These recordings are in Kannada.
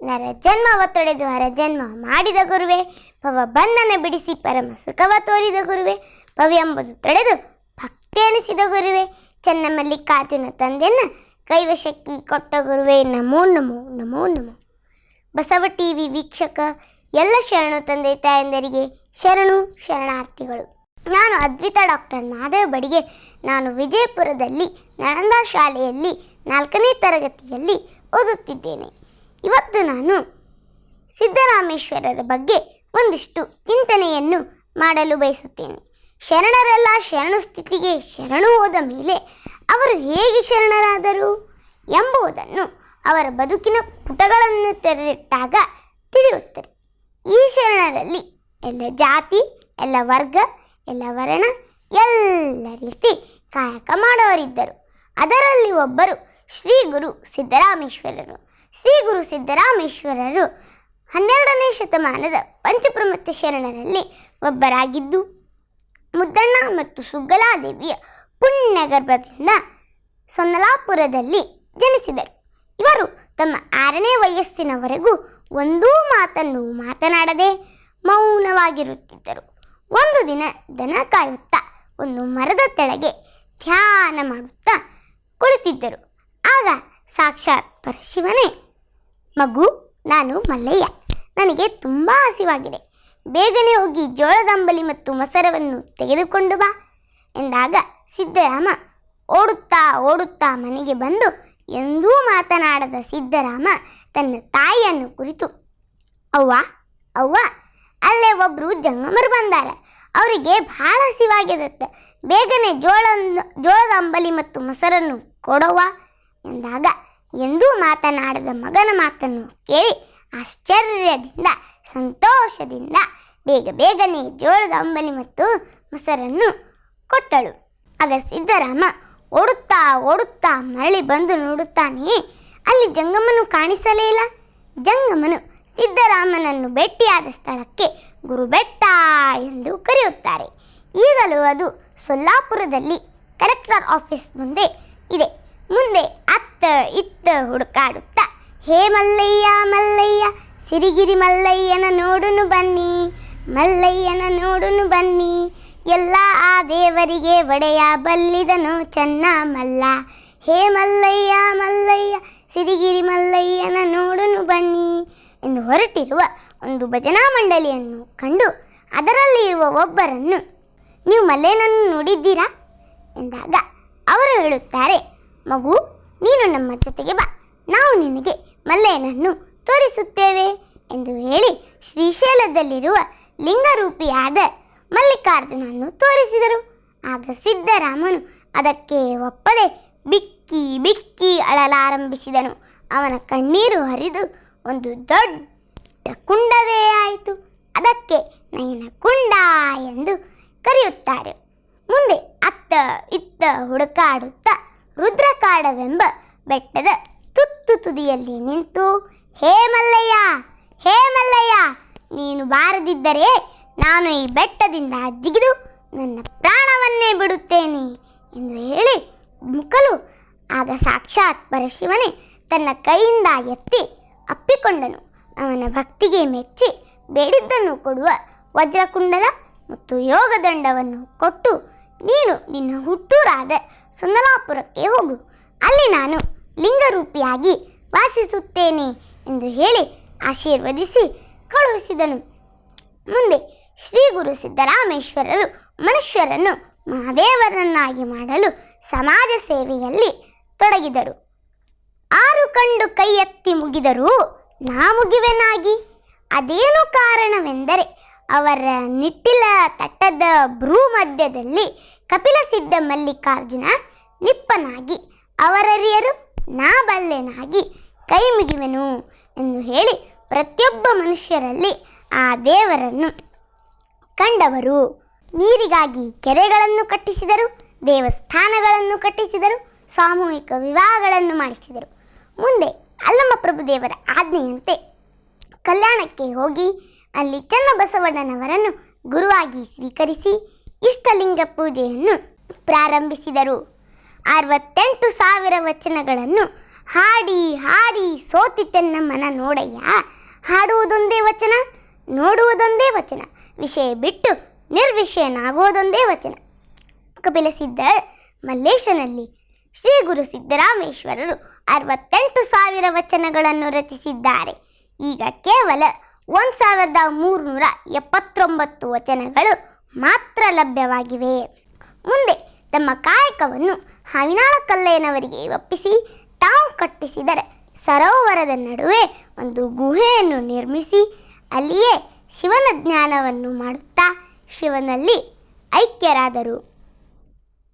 ನರ ಜನ್ಮ ತೊಡೆದು ಹರ ಜನ್ಮ ಮಾಡಿದ ಗುರುವೆ, ಭವ ಬಂಧನ ಬಿಡಿಸಿ ಪರಮ ಸುಖವ ತೋರಿದ ಗುರುವೆ ಪವ ಎಂಬುದು ತೊಡೆದು ಭಕ್ತಿ ಅನಿಸಿದ ಗುರುವೆ, ಚೆನ್ನ ಮಲ್ಲಿಕಾರ್ಜುನ ತಂದೆಯನ್ನು ಕೈವಶಕ್ಕಿ ಕೊಟ್ಟ ಗುರುವೆ, ನಮೋ ನಮೋ ನಮೋ ನಮೋ. ಬಸವ ಟಿ ವಿ ವೀಕ್ಷಕ, ಎಲ್ಲ ಶರಣು ತಂದೆ ತಾಯಂದರಿಗೆ ಶರಣು ಶರಣಾರ್ಥಿಗಳು. ನಾನು ಅದ್ವಿತ ಡಾಕ್ಟರ್ ಮಾಧವ ಬಡಿಗೆ, ನಾನು ವಿಜಯಪುರದಲ್ಲಿ ನಳಂದ ಶಾಲೆಯಲ್ಲಿ ನಾಲ್ಕನೇ ತರಗತಿಯಲ್ಲಿ ಓದುತ್ತಿದ್ದೇನೆ. ಇವತ್ತು ನಾನು ಸಿದ್ದರಾಮೇಶ್ವರರ ಬಗ್ಗೆ ಒಂದಿಷ್ಟು ಚಿಂತನೆಯನ್ನು ಮಾಡಲು ಬಯಸುತ್ತೇನೆ. ಶರಣರೆಲ್ಲ ಶರಣು ಸ್ಥಿತಿಗೆ ಶರಣು ಹೋದ ಮೇಲೆ ಅವರು ಹೇಗೆ ಶರಣರಾದರು ಎಂಬುದನ್ನು ಅವರ ಬದುಕಿನ ಪುಟಗಳನ್ನು ತೆರೆದಿಟ್ಟಾಗ ತಿಳಿಯುತ್ತದೆ. ಈ ಶರಣರಲ್ಲಿ ಎಲ್ಲ ಜಾತಿ, ಎಲ್ಲ ವರ್ಗ, ಎಲ್ಲ ವರ್ಣ, ಎಲ್ಲ ರೀತಿ ಕಾಯಕ ಮಾಡೋರಿದ್ದರು ಅದರಲ್ಲಿ ಒಬ್ಬರು ಶ್ರೀ ಗುರು ಸಿದ್ದರಾಮೇಶ್ವರರು. ಶ್ರೀ ಗುರು ಸಿದ್ದರಾಮೇಶ್ವರರು ಹನ್ನೆರಡನೇ ಶತಮಾನದ ಪಂಚಪ್ರಮತ್ತ ಶರಣರಲ್ಲಿ ಒಬ್ಬರಾಗಿದ್ದು, ಮುದ್ದಣ್ಣ ಮತ್ತು ಸುಗ್ಗಲಾದೇವಿಯ ಪುಣ್ಯಗರ್ಭದಿಂದ ಸೊನ್ನಲಾಪುರದಲ್ಲಿ ಜನಿಸಿದರು. ಇವರು ತಮ್ಮ ಆರನೇ ವಯಸ್ಸಿನವರೆಗೂ ಒಂದೂ ಮಾತನ್ನು ಮಾತನಾಡದೆ ಮೌನವಾಗಿರುತ್ತಿದ್ದರು. ಒಂದು ದಿನ ದನ ಕಾಯುತ್ತಾ ಒಂದು ಮರದ ತೆಳಗೆ ಧ್ಯಾನ ಮಾಡುತ್ತಾ ಕುಳಿತಿದ್ದರು. ಆಗ ಸಾಕ್ಷಾತ್ ಪರಶಿವನೇ. ಮಗು, ನಾನು ಮಲ್ಲಯ್ಯ. ನನಗೆ ತುಂಬ ಹಸಿವಾಗಿದೆ. ಬೇಗನೆ ಹೋಗಿ ಜೋಳದಂಬಲಿ ಮತ್ತು ಮೊಸರವನ್ನು ತೆಗೆದುಕೊಂಡು ಬಾ ಎಂದಾಗ ಸಿದ್ದರಾಮ ಓಡುತ್ತಾ ಓಡುತ್ತಾ ಮನೆಗೆ ಬಂದು ಎಂದೂ ಮಾತನಾಡದ ಸಿದ್ದರಾಮ ತನ್ನ ತಾಯಿಯನ್ನು ಕುರಿತು, ಅವ್ವ ಅವ್ವ, ಅಲ್ಲೇ ಒಬ್ಬರು ಜಂಗಮರು ಬಂದಾರ. ಅವರಿಗೆ ಭಾಳ ಹಸಿವಾಗಿರುತ್ತೆ. ಬೇಗನೆ ಜೋಳ ಜೋಳದ ಅಂಬಲಿ ಮತ್ತು ಮೊಸರನ್ನು ಕೊಡವ್ವ. ಎಂದಾಗ ಎಂದೂ ಮಾತನಾಡದ ಮಗನ ಮಾತನ್ನು ಕೇಳಿ ಆಶ್ಚರ್ಯದಿಂದ, ಸಂತೋಷದಿಂದ ಬೇಗ ಬೇಗನೆ ಜೋಳದ ಅಂಬಲಿ ಮತ್ತು ಮೊಸರನ್ನು ಕೊಟ್ಟಳು. ಆಗ ಸಿದ್ದರಾಮ ಓಡುತ್ತಾ ಓಡುತ್ತಾ ಮರಳಿ ಬಂದು ನೋಡುತ್ತಾನೆಯೇ? ಅಲ್ಲಿ ಜಂಗಮನು ಕಾಣಿಸಲೇ ಇಲ್ಲ. ಜಂಗಮನು ಸಿದ್ದರಾಮನನ್ನು ಭೇಟಿಯಾದ ಸ್ಥಳಕ್ಕೆ ಗುರುಬೆಟ್ಟ ಎಂದು ಕರೆಯುತ್ತಾರೆ. ಈಗಲೂ ಅದು ಸೊಲ್ಲಾಪುರದಲ್ಲಿ ಕಲೆಕ್ಟರ್ ಆಫೀಸ್ ಮುಂದೆ ಇದೆ. ಮುಂದೆ ಅತ್ತ ಇತ್ತ ಹುಡುಕಾಡುತ್ತಾ, ಹೇ ಮಲ್ಲಯ್ಯ ಮಲ್ಲಯ್ಯ, ಸಿರಿಗಿರಿ ಮಲ್ಲಯ್ಯನ ನೋಡುನು ಬನ್ನಿ, ಮಲ್ಲಯ್ಯನ ನೋಡುನು ಬನ್ನಿ, ಎಲ್ಲ ಆ ದೇವರಿಗೆ ಒಡೆಯ ಬಲ್ಲಿದನು ಚೆನ್ನ ಮಲ್ಲ. ಹೇ ಮಲ್ಲಯ್ಯ ಮಲ್ಲಯ್ಯ, ಸಿರಿಗಿರಿ ಮಲ್ಲಯ್ಯನ ನೋಡುನು ಬನ್ನಿ ಎಂದು ಹೊರಟಿರುವ ಒಂದು ಭಜನಾ ಮಂಡಳಿಯನ್ನು ಕಂಡು ಅದರಲ್ಲಿ ಇರುವ ಒಬ್ಬರನ್ನು, ನೀವು ಮಲ್ಲೇನನ್ನು ನೋಡಿದ್ದೀರಾ? ಎಂದಾಗ ಅವರು ಹೇಳುತ್ತಾರೆ ಮಗು, ನೀನು ನಮ್ಮ ಜೊತೆಗೆ ಬಾ. ನಾವು ನಿನಗೆ ಮಲ್ಲಯ್ಯನನ್ನು ತೋರಿಸುತ್ತೇವೆ ಎಂದು ಹೇಳಿ ಶ್ರೀಶೈಲದಲ್ಲಿರುವ ಲಿಂಗರೂಪಿಯಾದ ಮಲ್ಲಿಕಾರ್ಜುನನ್ನು ತೋರಿಸಿದರು. ಆಗ ಸಿದ್ದರಾಮನು ಅದಕ್ಕೆ ಒಪ್ಪದೆ ಬಿಕ್ಕಿ ಬಿಕ್ಕಿ ಅಳಲಾರಂಭಿಸಿದನು. ಅವನ ಕಣ್ಣೀರು ಹರಿದು ಒಂದು ದೊಡ್ಡ ಕುಂಡವೇ ಆಯಿತು. ಅದಕ್ಕೆ ನಯನ ಕುಂಡ ಎಂದು ಕರೆಯುತ್ತಾರೆ. ಮುಂದೆ ಅತ್ತ ಇತ್ತ ಹುಡುಕಾಡುತ್ತಾ ರುದ್ರಕಾಡವೆಂಬ ಬೆಟ್ಟದ ತುತ್ತು ತುದಿಯಲ್ಲಿ ನಿಂತು, ಹೇ ಮಲ್ಲಯ್ಯ ಹೇ ಮಲ್ಲಯ್ಯ, ನೀನು ಬಾರದಿದ್ದರೆ ನಾನು ಈ ಬೆಟ್ಟದಿಂದ ಜಿಗಿದು ನನ್ನ ಪ್ರಾಣವನ್ನೇ ಬಿಡುತ್ತೇನೆ ಎಂದು ಹೇಳಿ ಮುಕ್ಕಲು ಆಗ ಸಾಕ್ಷಾತ್ ಪರಶಿವನೇ ತನ್ನ ಕೈಯಿಂದ ಎತ್ತಿ ಅಪ್ಪಿಕೊಂಡನು. ಅವನ ಭಕ್ತಿಗೆ ಮೆಚ್ಚಿ ಬೇಡಿದ್ದನ್ನು ಕೊಡುವ ವಜ್ರಕುಂಡಲ ಮತ್ತು ಯೋಗದಂಡವನ್ನು ಕೊಟ್ಟು ನೀನು ನಿನ್ನ ಹುಟ್ಟೂರಾದ ಸುಂದಲಾಪುರಕ್ಕೆ ಹೋಗು. ಅಲ್ಲಿ ನಾನು ಲಿಂಗರೂಪಿಯಾಗಿ ವಾಸಿಸುತ್ತೇನೆ ಎಂದು ಹೇಳಿ ಆಶೀರ್ವದಿಸಿ ಕಳುಹಿಸಿದನು. ಮುಂದೆ ಶ್ರೀ ಗುರು ಸಿದ್ದರಾಮೇಶ್ವರರು ಮನುಷ್ಯರನ್ನು ಮಹಾದೇವರನ್ನಾಗಿ ಮಾಡಲು ಸಮಾಜ ಸೇವೆಯಲ್ಲಿ ತೊಡಗಿದರು. ಆರು ಕಂಡು ಕೈ ಎತ್ತಿ ಮುಗಿದರೂ ನಾ ಮುಗಿವೆನಾಗಿ ಅದೇನು ಕಾರಣವೆಂದರೆ ಅವರ ನಿಟ್ಟಿಲ ತಟ್ಟದ ಭ್ರೂ ಮಧ್ಯದಲ್ಲಿ ಕಪಿಲ ಸಿದ್ಧ ಮಲ್ಲಿಕಾರ್ಜುನ ನಿಪ್ಪನಾಗಿ, ಅವರರಿಯರು ನಾ ಬಲ್ಲೆನಾಗಿ ಕೈ ಮುಗಿವೆನು ಎಂದು ಹೇಳಿ ಪ್ರತಿಯೊಬ್ಬ ಮನುಷ್ಯರಲ್ಲಿ ಆ ದೇವರನ್ನು ಕಂಡವರು. ನೀರಿಗಾಗಿ ಕೆರೆಗಳನ್ನು ಕಟ್ಟಿಸಿದರು, ದೇವಸ್ಥಾನಗಳನ್ನು ಕಟ್ಟಿಸಿದರು, ಸಾಮೂಹಿಕ ವಿವಾಹಗಳನ್ನು ಮಾಡಿಸಿದರು. ಮುಂದೆ ಅಲ್ಲಮ್ಮ ಪ್ರಭುದೇವರ ಆಜ್ಞೆಯಂತೆ ಕಲ್ಯಾಣಕ್ಕೆ ಹೋಗಿ ಅಲ್ಲಿ ಚನ್ನಬಸವಣ್ಣನವರನ್ನು ಗುರುವಾಗಿ ಸ್ವೀಕರಿಸಿ ಇಷ್ಟಲಿಂಗ ಪೂಜೆಯನ್ನು ಪ್ರಾರಂಭಿಸಿದರು. ಅರವತ್ತೆಂಟು ಸಾವಿರ ವಚನಗಳನ್ನು ಹಾಡಿ ಹಾಡಿ ಸೋತಿತೆನ್ನ ಮನ ನೋಡಯ್ಯ. ಹಾಡುವುದೊಂದೇ ವಚನ, ನೋಡುವುದೊಂದೇ ವಚನ, ವಿಷಯ ಬಿಟ್ಟು ನಿರ್ವಿಷಯನಾಗುವುದೊಂದೇ ವಚನ. ಕಪಿಲಸಿದ್ದ ಮಲ್ಲೇಶನಲ್ಲಿ ಶ್ರೀ ಗುರು ಸಿದ್ದರಾಮೇಶ್ವರರು ಅರವತ್ತೆಂಟು ಸಾವಿರ ವಚನಗಳನ್ನು ರಚಿಸಿದ್ದಾರೆ. ಈಗ ಕೇವಲ ಒಂದು ಸಾವಿರದ ಮೂರುನೂರ ಎಪ್ಪತ್ತೊಂಬತ್ತು ವಚನಗಳು ಮಾತ್ರ ಲಭ್ಯವಾಗಿವೆ. ಮುಂದೆ ತಮ್ಮ ಕಾಯಕವನ್ನು ಹವಿನಾಳ ಕಲ್ಲಯ್ಯನವರಿಗೆ ಒಪ್ಪಿಸಿ, ತಾವು ಕಟ್ಟಿಸಿದರೆ ಸರೋವರದ ನಡುವೆ ಒಂದು ಗುಹೆಯನ್ನು ನಿರ್ಮಿಸಿ, ಅಲ್ಲಿಯೇ ಶಿವನ ಜ್ಞಾನವನ್ನು ಮಾಡುತ್ತಾ ಶಿವನಲ್ಲಿ ಐಕ್ಯರಾದರು.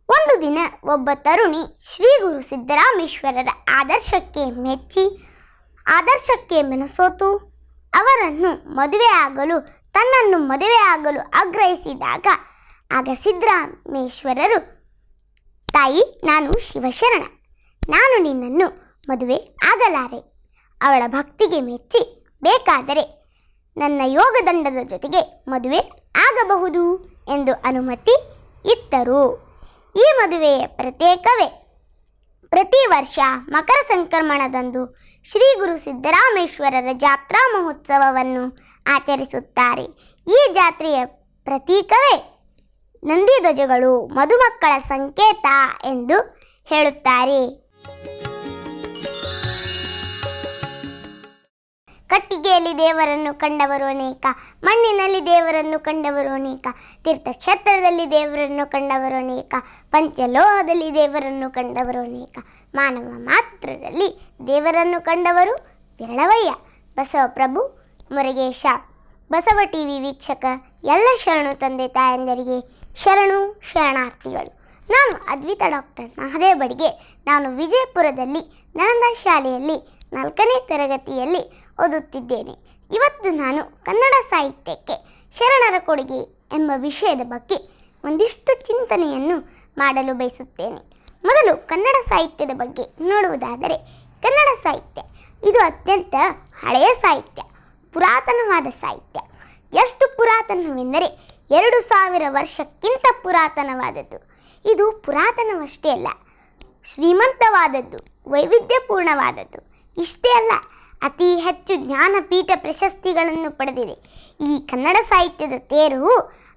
ಒಂದು ದಿನ ಒಬ್ಬ ತರುಣಿ ಶ್ರೀ ಗುರು ಸಿದ್ದರಾಮೇಶ್ವರರ ಆದರ್ಶಕ್ಕೆ ಮೆಚ್ಚಿ, ಆದರ್ಶಕ್ಕೆ ಮೆನಸೋತು. ಅವರನ್ನು ಮದುವೆಯಾಗಲು ತನ್ನನ್ನು ಮದುವೆಯಾಗಲು ಆಗ್ರಹಿಸಿದಾಗ, ಆಗ ಸಿದ್ದರಾಮೇಶ್ವರರು ತಾಯಿ, ನಾನು ಶಿವಶರಣ. ನಾನು ನಿನ್ನನ್ನು ಮದುವೆ ಆಗಲಾರೆ. ಅವಳ ಭಕ್ತಿಗೆ ಮೆಚ್ಚಿ ಬೇಕಾದರೆ ನನ್ನ ಯೋಗದಂಡದ ಜೊತೆಗೆ ಮದುವೆ ಆಗಬಹುದು ಎಂದು ಅನುಮತಿ ಇತ್ತರು. ಈ ಮದುವೆಯ ಪ್ರತ್ಯೇಕವೇ ಪ್ರತಿ ವರ್ಷ ಮಕರ ಸಂಕ್ರಮಣದಂದು ಶ್ರೀ ಗುರು ಸಿದ್ದರಾಮೇಶ್ವರರ ಜಾತ್ರಾ ಮಹೋತ್ಸವವನ್ನು ಆಚರಿಸುತ್ತಾರೆ. ಈ ಜಾತ್ರೆಯ ಪ್ರತೀಕವೇ ನಂದಿಧ್ವಜಗಳು ಮಧುಮಕ್ಕಳ ಸಂಕೇತ ಎಂದು ಹೇಳುತ್ತಾರೆ. ಕಟ್ಟಿಗೆಯಲ್ಲಿ ದೇವರನ್ನು ಕಂಡವರು ಅನೇಕ, ಮಣ್ಣಿನಲ್ಲಿ ದೇವರನ್ನು ಕಂಡವರು ಅನೇಕ, ತೀರ್ಥಕ್ಷೇತ್ರದಲ್ಲಿ ದೇವರನ್ನು ಕಂಡವರು ಅನೇಕ, ಪಂಚಲೋಹದಲ್ಲಿ ದೇವರನ್ನು ಕಂಡವರು ಅನೇಕ, ಮಾನವ ಮಾತ್ರದಲ್ಲಿ ದೇವರನ್ನು ಕಂಡವರು ವಿರಳವಯ್ಯ ಬಸವಪ್ರಭು, ಮುರುಗೇಶ, ಬಸವ ಟಿ ವಿ ವೀಕ್ಷಕ, ಎಲ್ಲ ಶರಣು ತಂದೆ ತಾಯಂದರಿಗೆ ಶರಣು ಶರಣಾರ್ಥಿಗಳು. ನಾನು ಅದ್ವಿತ ಡಾಕ್ಟರ್ ಮಹದೇವ್ ಬಡಿಗೆ ನಾನು ವಿಜಯಪುರದಲ್ಲಿ, ನಳಂದ ಶಾಲೆಯಲ್ಲಿ, ನಾಲ್ಕನೇ ತರಗತಿಯಲ್ಲಿ ಓದುತ್ತಿದ್ದೇನೆ. ಇವತ್ತು ನಾನು ಕನ್ನಡ ಸಾಹಿತ್ಯಕ್ಕೆ ಶರಣರ ಕೊಡುಗೆ ಎಂಬ ವಿಷಯದ ಬಗ್ಗೆ ಒಂದಿಷ್ಟು ಚಿಂತನೆಯನ್ನು ಮಾಡಲು ಬಯಸುತ್ತೇನೆ. ಮೊದಲು ಕನ್ನಡ ಸಾಹಿತ್ಯದ ಬಗ್ಗೆ ನೋಡುವುದಾದರೆ, ಕನ್ನಡ ಸಾಹಿತ್ಯ ಇದು ಅತ್ಯಂತ ಹಳೆಯ ಸಾಹಿತ್ಯ, ಪುರಾತನವಾದ ಸಾಹಿತ್ಯ. ಎಷ್ಟು ಪುರಾತನವೆಂದರೆ ಎರಡು ಸಾವಿರ ವರ್ಷಕ್ಕಿಂತ ಪುರಾತನವಾದದ್ದು. ಇದು ಪುರಾತನವಷ್ಟೇ ಅಲ್ಲ, ಶ್ರೀಮಂತವಾದದ್ದು, ವೈವಿಧ್ಯಪೂರ್ಣವಾದದ್ದು. ಇಷ್ಟೇ ಅಲ್ಲ ಅತಿ ಹೆಚ್ಚು ಜ್ಞಾನಪೀಠ ಪ್ರಶಸ್ತಿಗಳನ್ನು ಪಡೆದಿದೆ. ಈ ಕನ್ನಡ ಸಾಹಿತ್ಯದ ತೇರು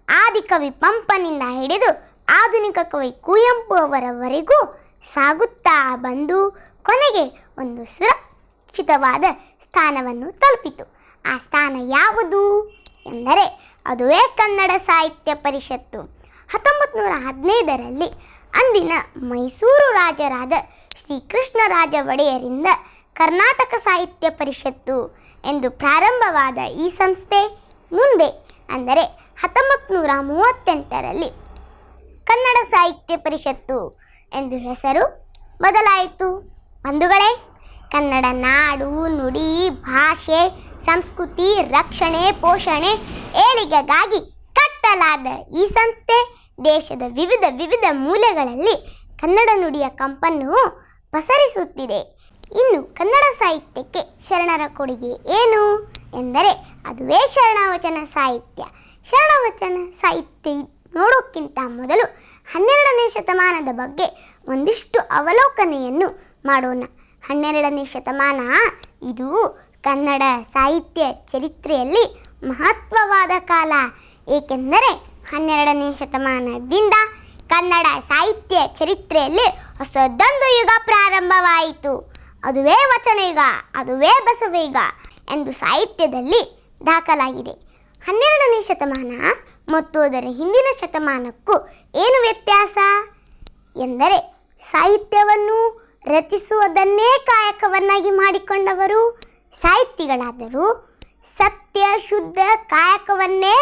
ಆದಿಕವಿ ಪಂಪನಿಂದ ಹಿಡಿದು ಆಧುನಿಕ ಕವಿ ಕುವೆಂಪು ಅವರವರೆಗೂ ಸಾಗುತ್ತಾ ಬಂದು ಕೊನೆಗೆ ಒಂದು ಸುರಕ್ಷಿತವಾದ ಸ್ಥಾನವನ್ನು ತಲುಪಿತು. ಆ ಸ್ಥಾನ ಯಾವುದು ಎಂದರೆ ಅದುವೇ ಕನ್ನಡ ಸಾಹಿತ್ಯ ಪರಿಷತ್ತು. ಹತ್ತೊಂಬತ್ತು ನೂರ ಹದಿನೈದರಲ್ಲಿ ಅಂದಿನ ಮೈಸೂರು ರಾಜರಾದ ಶ್ರೀಕೃಷ್ಣರಾಜ ಒಡೆಯರಿಂದ ಕರ್ನಾಟಕ ಸಾಹಿತ್ಯ ಪರಿಷತ್ತು ಎಂದು ಪ್ರಾರಂಭವಾದ ಈ ಸಂಸ್ಥೆ ಮುಂದೆ ಅಂದರೆ ಹತ್ತೊಂಬತ್ತು ನೂರ ಮೂವತ್ತೆಂಟರಲ್ಲಿ ಕನ್ನಡ ಸಾಹಿತ್ಯ ಪರಿಷತ್ತು ಎಂದು ಹೆಸರು ಬದಲಾಯಿತು. ಬಂಧುಗಳೇ, ಕನ್ನಡ ನಾಡು, ನುಡಿ, ಭಾಷೆ, ಸಂಸ್ಕೃತಿ, ರಕ್ಷಣೆ, ಪೋಷಣೆ ಏಳಿಗೆಗಾಗಿ ಕಟ್ಟಲಾದ ಈ ಸಂಸ್ಥೆ ದೇಶದ ವಿವಿಧ ವಿವಿಧ ಮೂಲೆಗಳಲ್ಲಿ ಕನ್ನಡ ನುಡಿಯ ಕಂಪನ್ನು ಪಸರಿಸುತ್ತಿದೆ. ಇನ್ನು ಕನ್ನಡ ಸಾಹಿತ್ಯಕ್ಕೆ ಶರಣರ ಕೊಡುಗೆ ಏನು? ಎಂದರೆ ಅದುವೇ ಶರಣವಚನ ಸಾಹಿತ್ಯ. ಶರಣವಚನ ಸಾಹಿತ್ಯ ನೋಡೋಕ್ಕಿಂತ ಮೊದಲು ಹನ್ನೆರಡನೇ ಶತಮಾನದ ಬಗ್ಗೆ ಒಂದಿಷ್ಟು ಅವಲೋಕನೆಯನ್ನು ಮಾಡೋಣ. ಹನ್ನೆರಡನೇ ಶತಮಾನ ಇದು ಕನ್ನಡ ಸಾಹಿತ್ಯ ಚರಿತ್ರೆಯಲ್ಲಿ ಮಹತ್ವವಾದ ಕಾಲ. ಏಕೆಂದರೆ ಹನ್ನೆರಡನೇ ಶತಮಾನದಿಂದ ಕನ್ನಡ ಸಾಹಿತ್ಯ ಚರಿತ್ರೆಯಲ್ಲಿ ಹೊಸದೊಂದು ಯುಗ ಪ್ರಾರಂಭವಾಯಿತು. ಅದುವೇ ವಚನೇಗ ಅದುವೇ ಬಸವೇಗ ಎಂದು ಸಾಹಿತ್ಯದಲ್ಲಿ ದಾಖಲಾಗಿದೆ. ಹನ್ನೆರಡನೇ ಶತಮಾನ ಮತ್ತು ಅದರ ಹಿಂದಿನ ಶತಮಾನಕ್ಕೂ ಏನು ವ್ಯತ್ಯಾಸ? ಎಂದರೆ ಸಾಹಿತ್ಯವನ್ನು ರಚಿಸುವುದನ್ನೇ ಕಾಯಕವನ್ನಾಗಿ ಮಾಡಿಕೊಂಡವರು ಸಾಹಿತಿಗಳಾದರೂ ಸತ್ಯ ಶುದ್ಧ ಕಾಯಕವನ್ನೇ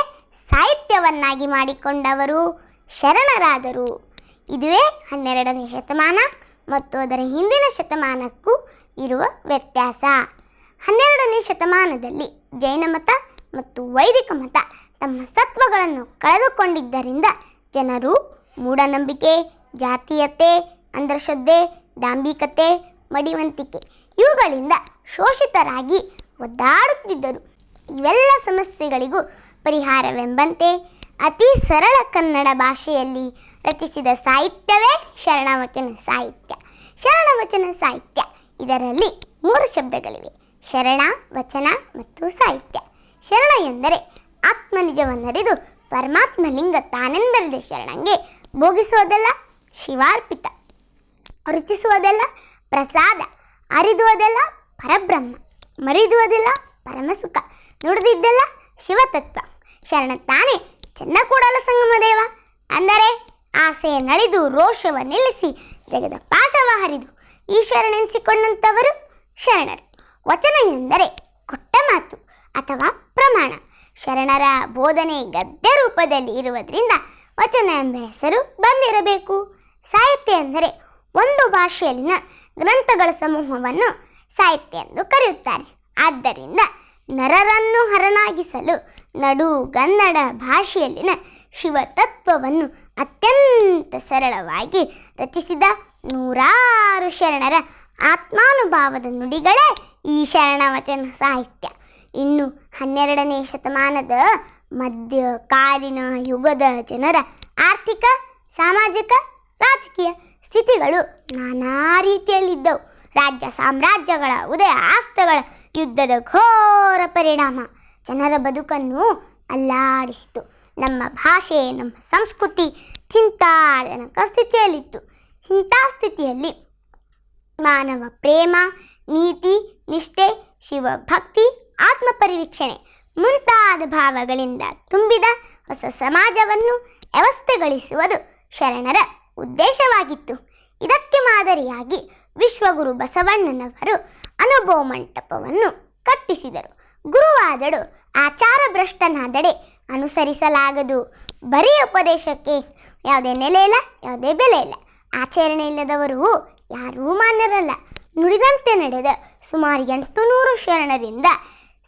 ಸಾಹಿತ್ಯವನ್ನಾಗಿ ಮಾಡಿಕೊಂಡವರು ಶರಣರಾದರು. ಇದುವೇ ಹನ್ನೆರಡನೇ ಶತಮಾನ. ಮತ್ತು ಅದರ ಹಿಂದಿನ ಶತಮಾನಕ್ಕೂ ಇರುವ ವ್ಯತ್ಯಾಸ. ಹನ್ನೆರಡನೇ ಶತಮಾನದಲ್ಲಿ ಜೈನ ಮತ ಮತ್ತು ವೈದಿಕ ಮತ ತಮ್ಮ ಸತ್ವಗಳನ್ನು ಕಳೆದುಕೊಂಡಿದ್ದರಿಂದ ಜನರು ಮೂಢನಂಬಿಕೆ, ಜಾತೀಯತೆ, ಅಂಧಶ್ರದ್ಧೆ, ಡಾಂಬಿಕತೆ, ಮಡಿವಂತಿಕೆ ಇವುಗಳಿಂದ ಶೋಷಿತರಾಗಿ ಒದ್ದಾಡುತ್ತಿದ್ದರು. ಇವೆಲ್ಲ ಸಮಸ್ಯೆಗಳಿಗೂ ಪರಿಹಾರವೆಂಬಂತೆ ಅತಿ ಸರಳ ಕನ್ನಡ ಭಾಷೆಯಲ್ಲಿ ರಚಿಸಿದ ಸಾಹಿತ್ಯವೇ ಶರಣವಚನ ಸಾಹಿತ್ಯ. ಶರಣವಚನ ಸಾಹಿತ್ಯ. ಇದರಲ್ಲಿ ಮೂರು ಶಬ್ದಗಳಿವೆ. ಶರಣ, ವಚನ ಮತ್ತು ಸಾಹಿತ್ಯ. ಶರಣ ಎಂದರೆ ಆತ್ಮನಿಜವನ್ನರಿದು ಪರಮಾತ್ಮ ಲಿಂಗ ತಾನೆಂದರಿದ ಶರಣಂಗೆ ಭೋಗಿಸುವುದಲ್ಲ ಶಿವಾರ್ಪಿತ. ರುಚಿಸುವುದಲ್ಲ, ಪ್ರಸಾದ. ಅರಿದುವುದಲ್ಲ, ಪರಬ್ರಹ್ಮ. ಮರಿದುವುದಲ್ಲ, ಪರಮಸುಖ. ನುಡಿದಿದ್ದಲ್ಲ, ಶಿವತತ್ವ. ಶರಣ ತಾನೇ ಚೆನ್ನ ಕೂಡಲ ಸಂಗಮದೇವ. ಅಂದರೆ ಆಸೆಯ ನಳಿದು, ರೋಷವ ನಿಲ್ಲಿಸಿ ಜಗದ ಪಾಶವ ಹರಿದು ಈಶ್ವರನೆನಿಸಿಕೊಂಡಂಥವರು ಶರಣರು. ವಚನ ಎಂದರೆ ಕೊಟ್ಟ ಮಾತು ಅಥವಾ ಪ್ರಮಾಣ. ಶರಣರ ಬೋಧನೆ ಗದ್ಯ ರೂಪದಲ್ಲಿ ಇರುವುದರಿಂದ ವಚನ ಎಂಬ ಹೆಸರು ಬಂದಿರಬೇಕು. ಸಾಹಿತ್ಯ ಎಂದರೆ ಒಂದು ಭಾಷೆಯಲ್ಲಿನ ಗ್ರಂಥಗಳ ಸಮೂಹವನ್ನು ಸಾಹಿತ್ಯ ಎಂದು ಕರೆಯುತ್ತಾರೆ. ಆದ್ದರಿಂದ ನರರನ್ನು ಹರನಾಗಿಸಲು ನಡುಗನ್ನಡ ಭಾಷೆಯಲ್ಲಿನ ಶಿವತತ್ವವನ್ನು ಅತ್ಯಂತ ಸರಳವಾಗಿ ರಚಿಸಿದ ನೂರಾರು ಶರಣರ ಆತ್ಮಾನುಭಾವದ ನುಡಿಗಳೇ ಈ ಶರಣವಚನ ಸಾಹಿತ್ಯ. ಇನ್ನು ಹನ್ನೆರಡನೇ ಶತಮಾನದ ಮಧ್ಯಕಾಲೀನ ಯುಗದ ಜನರ ಆರ್ಥಿಕ, ಸಾಮಾಜಿಕ, ರಾಜಕೀಯ ಸ್ಥಿತಿಗಳು ನಾನಾ ರೀತಿಯಲ್ಲಿದ್ದವು. ರಾಜ್ಯ ಸಾಮ್ರಾಜ್ಯಗಳ ಉದಯ ಆಸ್ತಗಳ ಯುದ್ಧದ ಘೋರ ಪರಿಣಾಮ. ಜನರ ಬದುಕನ್ನು ಅಲ್ಲಾಡಿಸಿತು. ನಮ್ಮ ಭಾಷೆ, ನಮ್ಮ ಸಂಸ್ಕೃತಿ ಚಿಂತಾಜನಕ ಸ್ಥಿತಿಯಲ್ಲಿತ್ತು. ಇಂಥ ಸ್ಥಿತಿಯಲ್ಲಿ ಮಾನವ ಪ್ರೇಮ, ನೀತಿ, ನಿಷ್ಠೆ, ಶಿವಭಕ್ತಿ, ಆತ್ಮಪರಿವೀಕ್ಷಣೆ ಮುಂತಾದ ಭಾವಗಳಿಂದ ತುಂಬಿದ ಹೊಸ ಸಮಾಜವನ್ನು ವ್ಯವಸ್ಥೆಗೊಳಿಸುವುದು ಶರಣರ ಉದ್ದೇಶವಾಗಿತ್ತು. ಇದಕ್ಕೆ ಮಾದರಿಯಾಗಿ ವಿಶ್ವಗುರು ಬಸವಣ್ಣನವರು ಅನುಭವ ಮಂಟಪವನ್ನು ಕಟ್ಟಿಸಿದರು. ಗುರುವಾದಳು ಆಚಾರ ಭ್ರಷ್ಟನಾದಡೆ ಅನುಸರಿಸಲಾಗದು. ಬರೀ ಉಪದೇಶಕ್ಕೆ ಯಾವುದೇ ನೆಲೆ ಇಲ್ಲ, ಯಾವುದೇ ಬೆಲೆ ಇಲ್ಲ. ಆಚರಣೆ ಇಲ್ಲದವರು ಯಾರೂ ಮಾನ್ಯರಲ್ಲ. ನುಡಿದಂತೆ ನಡೆದ ಸುಮಾರು ಎಂಟು ನೂರು ಶರಣರಿಂದ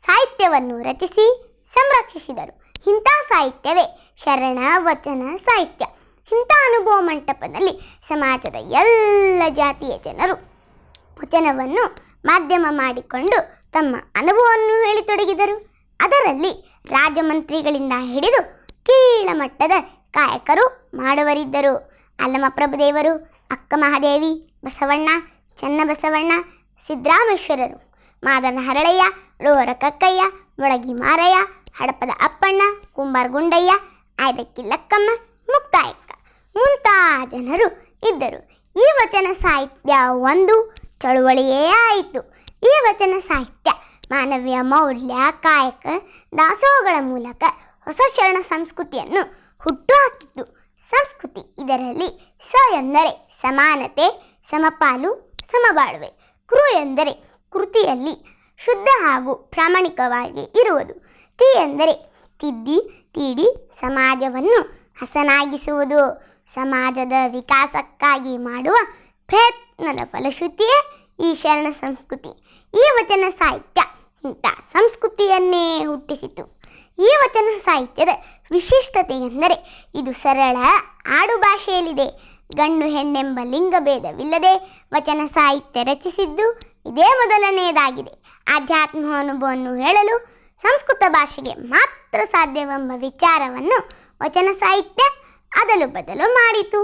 ಸಾಹಿತ್ಯವನ್ನು ರಚಿಸಿ ಸಂರಕ್ಷಿಸಿದರು. ಇಂಥ ಸಾಹಿತ್ಯವೇ ಶರಣ ವಚನ ಸಾಹಿತ್ಯ. ಇಂಥ ಅನುಭವ ಮಂಟಪದಲ್ಲಿ ಸಮಾಜದ ಎಲ್ಲ ಜಾತಿಯ ಜನರು ವಚನವನ್ನು ಮಾಧ್ಯಮ ಮಾಡಿಕೊಂಡು ತಮ್ಮ ಅನುಭವವನ್ನು ಹೇಳಿತೊಡಗಿದರು ಅದರಲ್ಲಿ ರಾಜಮಂತ್ರಿಗಳಿಂದ ಹಿಡಿದು ಕೀಳಮಟ್ಟದ ಕಾಯಕರು ಮಾಡುವರಿದ್ದರು. ಅಲ್ಲಮ ಪ್ರಭುದೇವರು ಅಕ್ಕ ಮಹಾದೇವಿ, ಬಸವಣ್ಣ, ಚನ್ನಬಸವಣ್ಣ, ಸಿದ್ದರಾಮೇಶ್ವರರು, ಮಾದನ ಹರಳಯ್ಯ ಲೋರ ಕಕ್ಕಯ್ಯ, ಮೊಳಗಿ ಮಾರಯ್ಯ, ಹಡಪದ ಅಪ್ಪಣ್ಣ, ಕುಂಬಾರ್ ಗುಂಡಯ್ಯ, ಆಯ್ದಕ್ಕಿ ಲಕ್ಕಮ್ಮ, ಮುಕ್ತಾಯಕ್ಕ ಮುಂತಾದ ಜನರು ಇದ್ದರು. ಈ ವಚನ ಸಾಹಿತ್ಯ ಒಂದು ಚಳುವಳಿಯೇ ಆಯಿತು. ಈ ವಚನ ಸಾಹಿತ್ಯ ಮಾನವೀಯ ಮೌಲ್ಯ, ಕಾಯಕ, ದಾಸೋಹಗಳ ಮೂಲಕ ಹೊಸ ಶರಣ ಸಂಸ್ಕೃತಿಯನ್ನು ಹುಟ್ಟುಹಾಕಿತ್ತು ಸಂಸ್ಕೃತಿ ಇದರಲ್ಲಿ ಸ ಎಂದರೆ ಸಮಾನತೆ, ಸಮಪಾಲು, ಸಮಬಾಳುವೆ. ಕೃ ಎಂದರೆ ಕೃತಿಯಲ್ಲಿ ಶುದ್ಧ ಹಾಗೂ ಪ್ರಾಮಾಣಿಕವಾಗಿ ಇರುವುದು. ತಿ ಎಂದರೆ ತಿದ್ದಿ, ತೀಡಿ, ಸಮಾಜವನ್ನು ಹಸನಾಗಿಸುವುದು. ಸಮಾಜದ ವಿಕಾಸಕ್ಕಾಗಿ ಮಾಡುವ ಪ್ರಯತ್ನದ ಫಲಶ್ರುತಿಯೇ ಈ ಶರಣ ಸಂಸ್ಕೃತಿ. ಈ ವಚನ ಸಾಹಿತ್ಯ ಇಂಥ ಸಂಸ್ಕೃತಿಯನ್ನೇ ಹುಟ್ಟಿಸಿತು. ಈ ವಚನ ಸಾಹಿತ್ಯದ ವಿಶಿಷ್ಟತೆ ಎಂದರೆ ಇದು ಸರಳ ಆಡು ಭಾಷೆಯಲ್ಲಿದೆ. ಗಂಡು ಹೆಣ್ಣೆಂಬ ಲಿಂಗಭೇದವಿಲ್ಲದೆ ವಚನ ಸಾಹಿತ್ಯ ರಚಿಸಿದ್ದು ಇದೇ ಮೊದಲನೆಯದಾಗಿದೆ. ಆಧ್ಯಾತ್ಮ ಅನುಭವವನ್ನು ಹೇಳಲು ಸಂಸ್ಕೃತ ಭಾಷೆಗೆ ಮಾತ್ರ ಸಾಧ್ಯವೆಂಬ ವಿಚಾರವನ್ನು ವಚನ ಸಾಹಿತ್ಯ ಅದಲು ಬದಲು ಮಾಡಿತು.